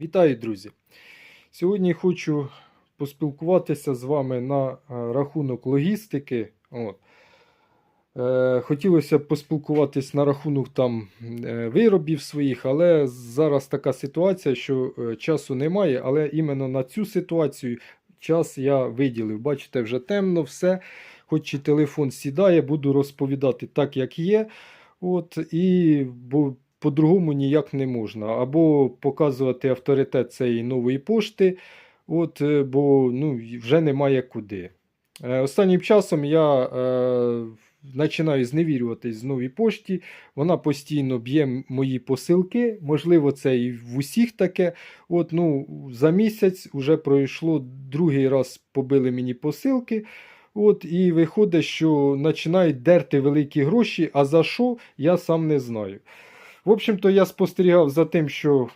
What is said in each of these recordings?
Вітаю, друзі! Сьогодні хочу поспілкуватися з вами на е, рахунок логістики. От. Е, Хотілося б поспілкуватись на рахунок там е, виробів своїх, але зараз така ситуація, що е, часу немає. Але іменно на цю ситуацію час я виділив. Бачите, вже темно, все. Хоч і телефон сідає, буду розповідати так, як є. От, і бо по-другому ніяк не можна. Або показувати авторитет цієї нової пошти, от, е, бо ну, вже немає куди. Е, Останнім часом я е, починаю зневірюватись з новій пошті. Вона постійно б'є мої посилки. Можливо, це і в усіх таке. От, ну, за місяць вже пройшло другий раз побили мені посилки. От, і виходить, що починають дерти великі гроші, а за що я сам не знаю. В общем-то, я спостерігав за тим, що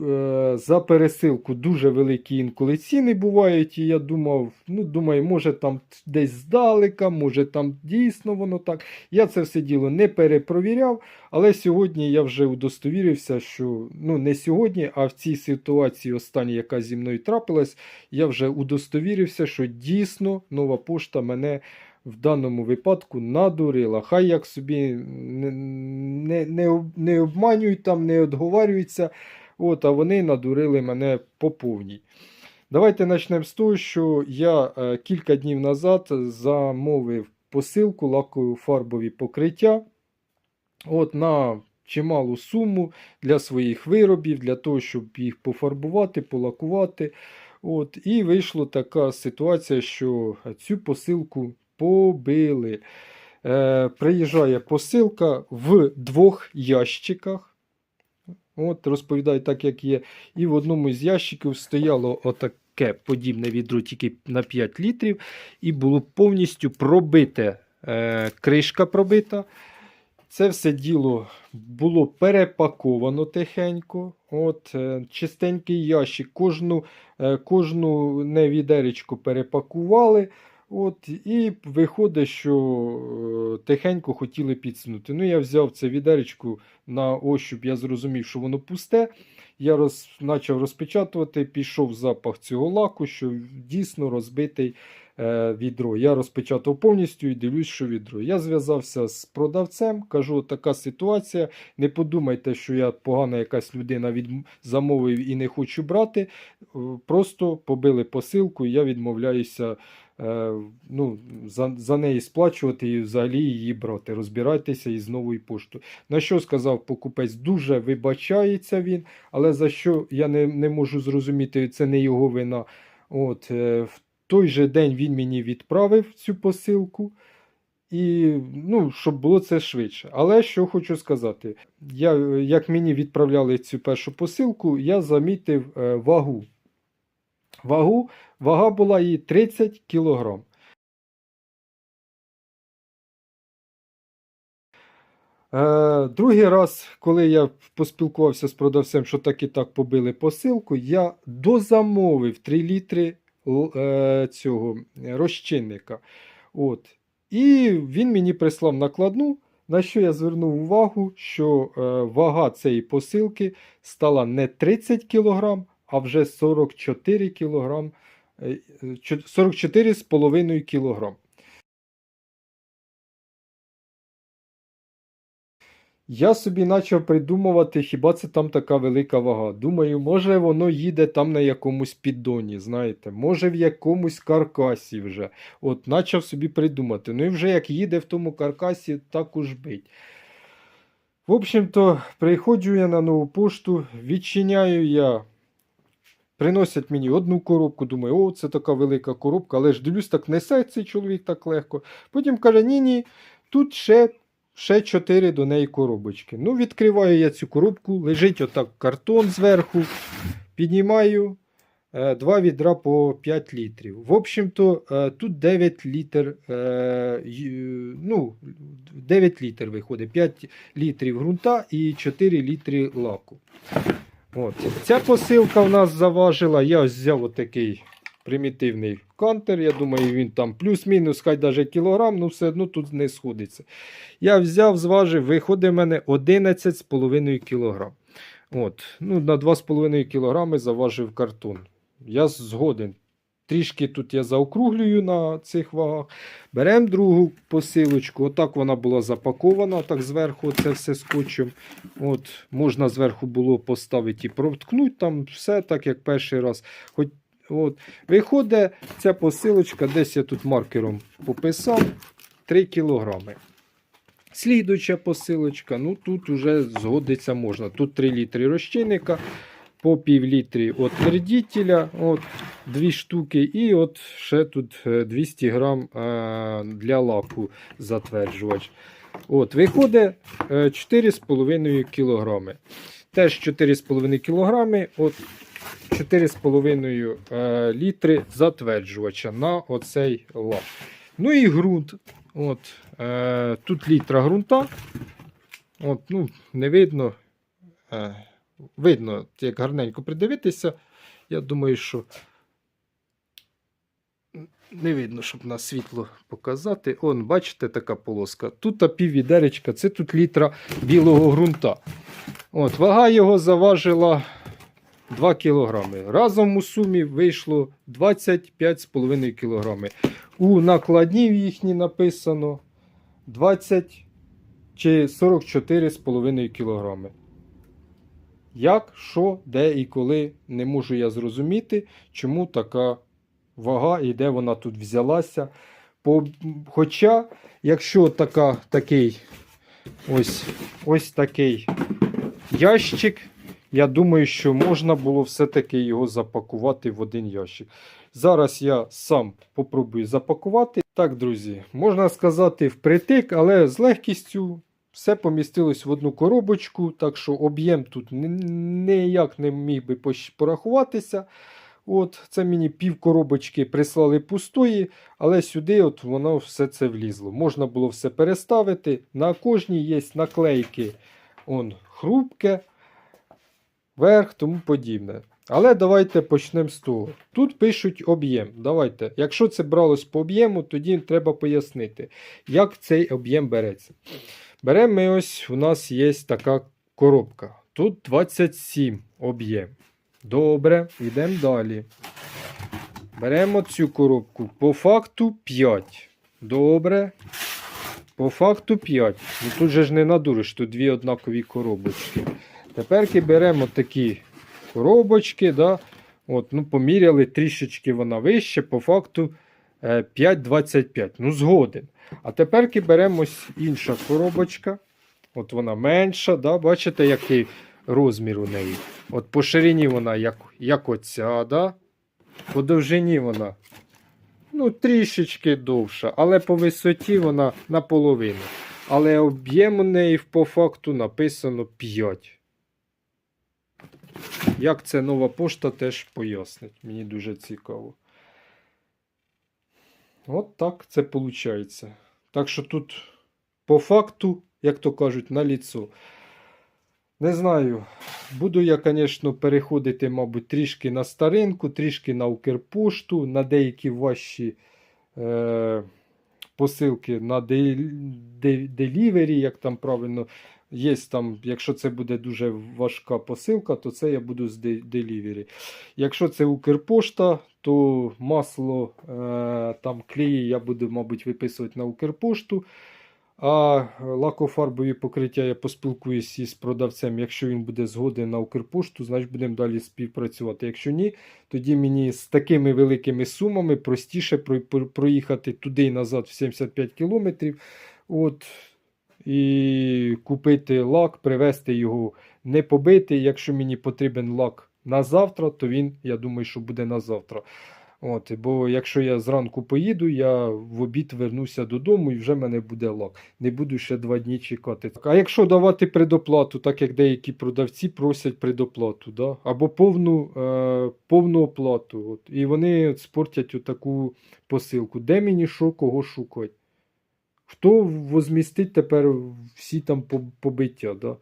е, за пересилку дуже великі інколи ціни бувають, і я думав, ну, думаю, може там десь здалека, може там дійсно воно так. Я це все діло не перепровіряв, але сьогодні я вже удостовірився, що ну не сьогодні, а в цій ситуації останній, яка зі мною трапилась, я вже удостовірився, що дійсно нова пошта мене в даному випадку надурила. Хай як собі не, не, не, не обманюють там, не відговарюються, от, а вони надурили мене по повній. Давайте почнемо з того, що я е, кілька днів назад замовив посилку лаково-фарбові покриття от, на чималу суму для своїх виробів, для того, щоб їх пофарбувати, полакувати. От, і вийшла така ситуація, що цю посилку побили. Е, приїжджає посилка в двох ящиках. От, розповідаю так, як є. І в одному з ящиків стояло отаке подібне відро тільки на 5 літрів, і було повністю пробите, е, кришка пробита. Це все діло було перепаковано тихенько. От, е, чистенький ящик, кожну, е, кожну невідеречку перепакували. От, і виходить, що е, тихенько хотіли підсунути. Ну, я взяв це відеречку на ощуп, я зрозумів, що воно пусте. Я роз, почав розпечатувати, пішов запах цього лаку, що дійсно розбитий е, відро. Я розпечатав повністю і дивлюсь, що відро. Я зв'язався з продавцем, кажу, така ситуація. Не подумайте, що я погана якась людина від... замовив і не хочу брати. Е, Просто побили посилку, і я відмовляюся ну, за, за неї сплачувати і взагалі її брати. Розбирайтеся із новою поштою. На що сказав покупець? Дуже вибачається він, але за що я не, не можу зрозуміти, це не його вина. От, е, в той же день він мені відправив цю посилку. І ну, щоб було це швидше. Але що хочу сказати, я, е, як мені відправляли цю першу посилку, я замітив е, вагу. Вагу, вага була її 30 кг. Е, другий раз, коли я поспілкувався з продавцем, що так і так побили посилку, я дозамовив 3 літри е, цього е, розчинника. От. І він мені прислав накладну, на що я звернув увагу, що е, вага цієї посилки стала не 30 кг, а вже 44 кг, е, е, чо- 44,5 кг. Я собі почав придумувати, хіба це там така велика вага. Думаю, може воно їде там на якомусь піддоні, знаєте, може в якомусь каркасі вже. От, почав собі придумати. Ну і вже як їде в тому каркасі, так уж бить. В общем-то, приходжу я на нову пошту, відчиняю я. Приносять мені одну коробку, думаю, о, це така велика коробка, але ж дивлюсь, так несе цей чоловік так легко. Потім каже, ні-ні, тут ще ще 4 до неї коробочки. Ну, відкриваю я цю коробку, лежить отак картон зверху, піднімаю е, два відра по 5 літрів. В общем-то, е, тут 9 літр, е, ну, 9 літр виходить, 5 літрів ґрунта і 4 літри лаку. От. Ця посилка в нас заважила. Я ось взяв отакий примітивний кантер. Я думаю, він там плюс-мінус, хай навіть кілограм, ну все одно тут не сходиться. Я взяв, зважив, виходить в мене 11,5 кг. От, ну, на 2,5 кг заважив картон. Я згоден. Трішки тут я заокруглюю на цих вагах. Беремо другу посилочку. Отак вона була запакована, так зверху це все скотчем. От, можна зверху було поставити і проткнути там все так, як перший раз. Хоч, от, виходить, ця посилочка, десь я тут маркером пописав 3 кілограми. Слідуюча посилочка, ну тут вже згодиться можна. Тут 3 літри розчинника, по пів літрі от твердітеля, от, дві штуки, і от ще тут е, 200 грам е, для лаку затверджувач. От, виходить е, 4,5 кг. Теж 4,5 кг, от 4,5 е, літри затверджувача на оцей лак. Ну і ґрунт. От, е, тут літра ґрунта. От, ну, не видно. Е, видно, як гарненько придивитися. Я думаю, що не видно, щоб на світло показати. Он, бачите, така полоска. Тут пів відеречка, це тут літра білого ґрунта. От, вага його заважила 2 кг. Разом у сумі вийшло 25,5 кг. У накладні в їхній написано 20 чи 44,5 кг. Як, що, де і коли, не можу я зрозуміти, чому така вага і де вона тут взялася. По, хоча, якщо така, такий ось, ось такий ящик, я думаю, що можна було все-таки його запакувати в один ящик. Зараз я сам попробую запакувати. Так, друзі, можна сказати впритик, але з легкістю все помістилось в одну коробочку, так що об'єм тут ніяк не міг би порахуватися. От, це мені пів коробочки прислали пустої, але сюди от воно все це влізло. Можна було все переставити. На кожній є наклейки он, хрупке, верх, тому подібне. Але давайте почнемо з того. Тут пишуть об'єм. Давайте. Якщо це бралось по об'єму, тоді треба пояснити, як цей об'єм береться. Беремо ми ось, у нас є така коробка. Тут 27 об'єм. Добре, йдемо далі. Беремо цю коробку. По факту 5. Добре. По факту 5. Ну тут же ж не надуриш, тут дві однакові коробочки. Тепер беремо такі коробочки. Да? От, ну, поміряли трішечки вона вище, по факту 5,25. Ну, згоден. А тепер беремо інша коробочка. От вона менша, да? бачите, який розмір у неї. От по ширині вона як, як оця, да? по довжині вона ну, трішечки довша, але по висоті вона наполовину. Але об'єм у неї по факту написано 5. Як це нова пошта теж пояснить. Мені дуже цікаво. От так це виходить. Так що тут по факту, як то кажуть, на ліцо. Не знаю. Буду я, звісно, переходити, мабуть, трішки на старинку, трішки на Укрпошту, на деякі ваші е, посилки на де, де, делівері, як там правильно. Є там, якщо це буде дуже важка посилка, то це я буду з де- делівері. Якщо це Укрпошта, то масло е, там клеї я буду, мабуть, виписувати на Укрпошту. А лакофарбові покриття я поспілкуюсь із продавцем. Якщо він буде згоден на Укрпошту, значить будемо далі співпрацювати. Якщо ні, тоді мені з такими великими сумами простіше про- про- проїхати туди і назад в 75 кілометрів. От, і купити лак, привезти його не побитий. Якщо мені потрібен лак на завтра, то він, я думаю, що буде на завтра. От, бо якщо я зранку поїду, я в обід вернуся додому і вже в мене буде лак. Не буду ще два дні чекати. А якщо давати предоплату, так як деякі продавці просять предоплату, да? або повну, е, повну оплату. От, і вони от спортять отаку посилку. Де мені що, кого шукати? Хто возмістить тепер всі там побиття? Да?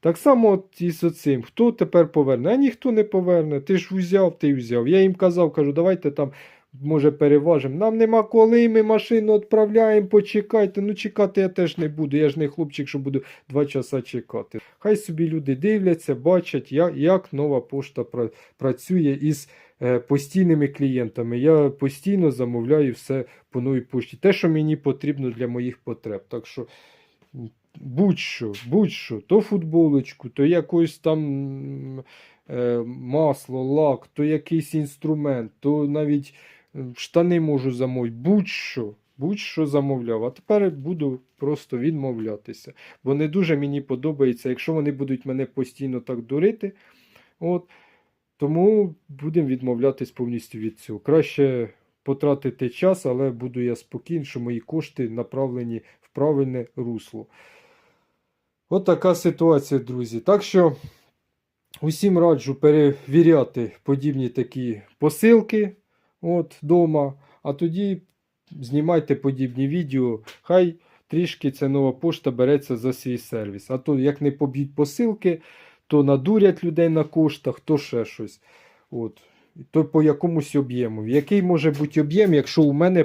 Так само от і з цим, Хто тепер поверне? А ніхто не поверне. Ти ж взяв, ти взяв. Я їм казав, кажу, давайте там може переважимо. Нам нема коли, ми машину відправляємо, почекайте. Ну, чекати я теж не буду. Я ж не хлопчик, що буду два часа чекати. Хай собі люди дивляться, бачать, як, як нова пошта пра- працює із е, постійними клієнтами. Я постійно замовляю все по новій пошті. Те, що мені потрібно для моїх потреб. Так що будь-що, будь-що, то футболочку, то якось там е, масло, лак, то якийсь інструмент, то навіть штани можу замовити, будь-що. Будь-що замовляв, а тепер буду просто відмовлятися. Бо не дуже мені подобається, якщо вони будуть мене постійно так дурити. От, тому будемо відмовлятись повністю від цього. Краще потратити час, але буду я спокійний, що мої кошти направлені в правильне русло. От така ситуація, друзі. Так що усім раджу перевіряти подібні такі посилки от, дома, а тоді знімайте подібні відео. Хай трішки ця нова пошта береться за свій сервіс. А то як не поб'ють посилки, то надурять людей на коштах, то ще щось. От. То по якомусь об'єму. Який може бути об'єм, якщо у мене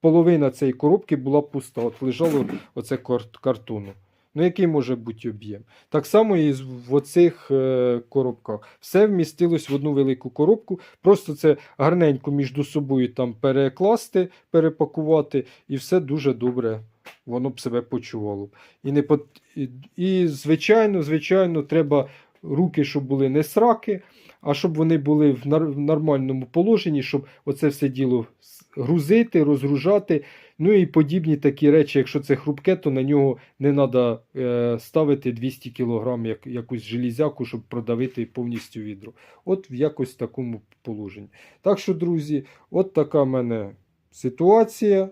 половина цієї коробки була пуста, от лежало оце кар- картону. Ну, який може бути об'єм? Так само і в оцих е, коробках. Все вмістилось в одну велику коробку. Просто це гарненько між собою там перекласти, перепакувати, і все дуже добре воно б себе почувало. І, не пот... і, і звичайно, звичайно, треба руки, щоб були не сраки, а щоб вони були в, нормальному положенні, щоб оце все діло грузити, розгружати. Ну і подібні такі речі, якщо це хрупке, то на нього не треба е, ставити 200 кг як, якусь железяку, щоб продавити повністю відро. От в якось такому положенні. Так що, друзі, от така в мене ситуація.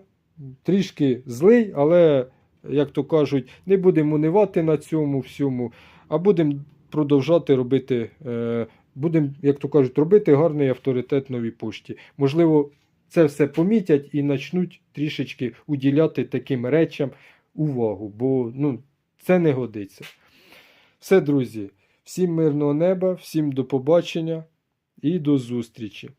Трішки злий, але, як то кажуть, не будемо унивати на цьому всьому, а будемо продовжати робити, е, будемо, як то кажуть, робити гарний авторитет новій пошті. Можливо, це все помітять і почнуть трішечки уділяти таким речам увагу, бо ну, це не годиться. Все, друзі, всім мирного неба, всім до побачення і до зустрічі.